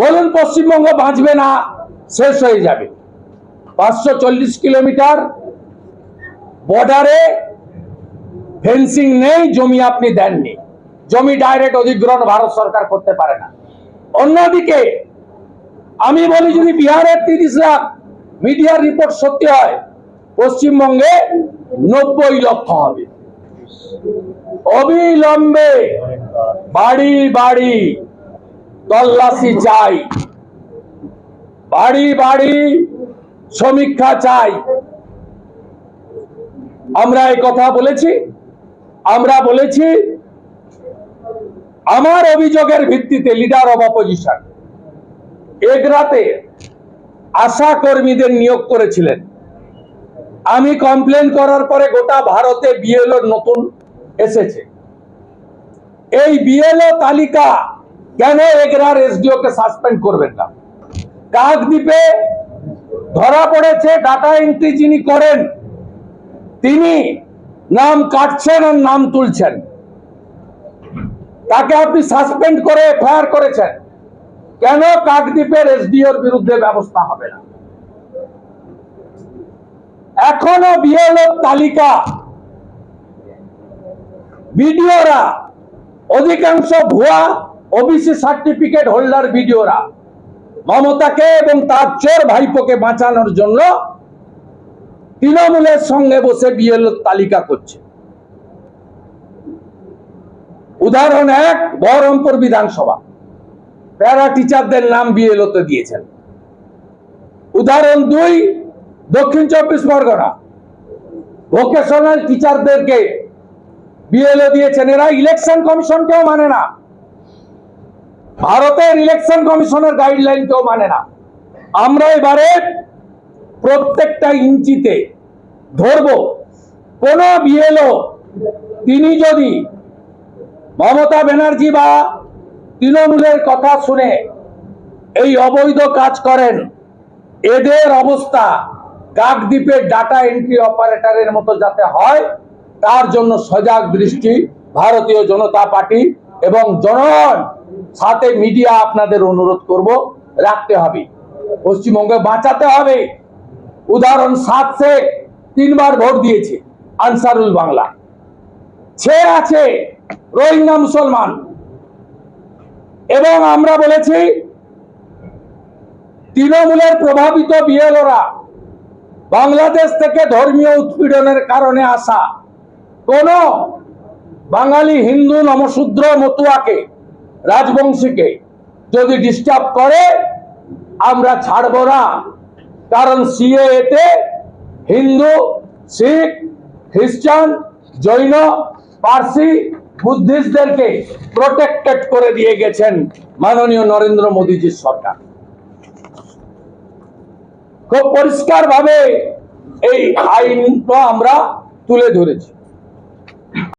বলুন, পশ্চিমবঙ্গ বাঁচবে না, শেষ হয়ে যাবে। পাঁচশো চল্লিশ কিলোমিটার বর্ডারে ফেন্সিং নেই, জমি আপনি দেননি। জমি ডাইরেক্ট অধিগ্রহণ ভারত সরকার করতে পারে না। অন্যদিকে, আমি বলি, যদি বিহারের তিরিশ লাখ মিডিয়ার রিপোর্ট সত্যি হয়, পশ্চিমবঙ্গে নব্বই লক্ষ হবে। অবিলম্বে বাড়ি বাড়ি তল্লাশি চাই। বাড়ি বাড়ি সমীক্ষা চাই। আমরা এই কথা বলেছি, আমরা বলেছি, আমার অভিযোগের ভিত্তিতে লিডার অব অপোজিশন আশা কর্মীদের নিয়োগ করেছিলেন। আমি কমপ্লেন করার পরে গোটা ভারতে বিএলও নতুন এসেছে। এই বিএলও তালিকা কেন এগরার এসডিও কে সাসপেন্ড করবেন না? কাকদ্বীপে ধরা পড়েছে ডাটা এন্ট্রি যিনি করেন, তিনি নাম কাটছেন আর নাম তুলছেন। তাকে আপনি সাসপেন্ড করে এফআইআর করেছেন। কেন কাকদ্বীপের এসডিওর বিরুদ্ধে ব্যবস্থা হবে না? এখনও বিএলও তালিকা। বিডিওরা অধিকাংশ ভুয়া ওবিসি সার্টিফিকেট হোল্ডার বিডিওরা মমতাকে এবং তার চোর ভাইপোকে বাঁচানোর জন্য তৃণমূলের সঙ্গে বসে বিএলও তালিকা করছে। উদাহরণ এক, বহরমপুর বিধানসভা। প্যারা টিচারদের নাম বিএলওতে দিয়েছেন। উদাহরণ দুই, দক্ষিণ চব্বিশ পরগনা। ভোকেশনাল টিচারদেরকে বিএলও দিয়েছেন। এরা ইলেকশন কমিশনকেও মানে না। ভারতের ইলেকশন কমিশনের গাইডলাইন কেউ মানে না। আমরা এবারে প্রত্যেকটা ইঞ্চিতে ধরব, কোন বিএলও তিনি যদি মমতা ব্যানার্জি বা তৃণমূলের কথা শুনে এই অবৈধ কাজ করেন, এদের অবস্থা কাকদ্বীপের ডাটা এন্ট্রি অপারেটরের মতো যাতে হয়, তার জন্য সজাগ দৃষ্টি ভারতীয় জনতা পার্টি এবং জনগণ সাথে মিডিয়া আপনাদের অনুরোধ করব, রাখতে হবে। পশ্চিমবঙ্গে বাঁচাতে হবে। উদাহরণ সাত শেখ তিনবার ভোট দিয়েছে আনসারুল বাংলা। ছে আছে রোহিঙ্গা মুসলমান। এবং আমরা বলেছি, তৃণমূলের প্রভাবিত বিএলওরা বাংলাদেশ থেকে ধর্মীয় উৎপীড়নের কারণে আসা। কোন বাঙালি হিন্দু নমশূদ্র মতুয়াকে, রাজবংশীকে যদি ডিস্টার্ব করে, আমরা ছাড়ব না। কারণ সিএতে হিন্দু, শিখ, খ্রিস্টান, জৈন, পার্সি বুদ্ধিস্টদেরকে প্রোটেক্টেড করে দিয়ে গেছেন মাননীয় নরেন্দ্র মোদীজির সরকার। খুব পরিষ্কার ভাবে এই আইনটা আমরা তুলে ধরেছি।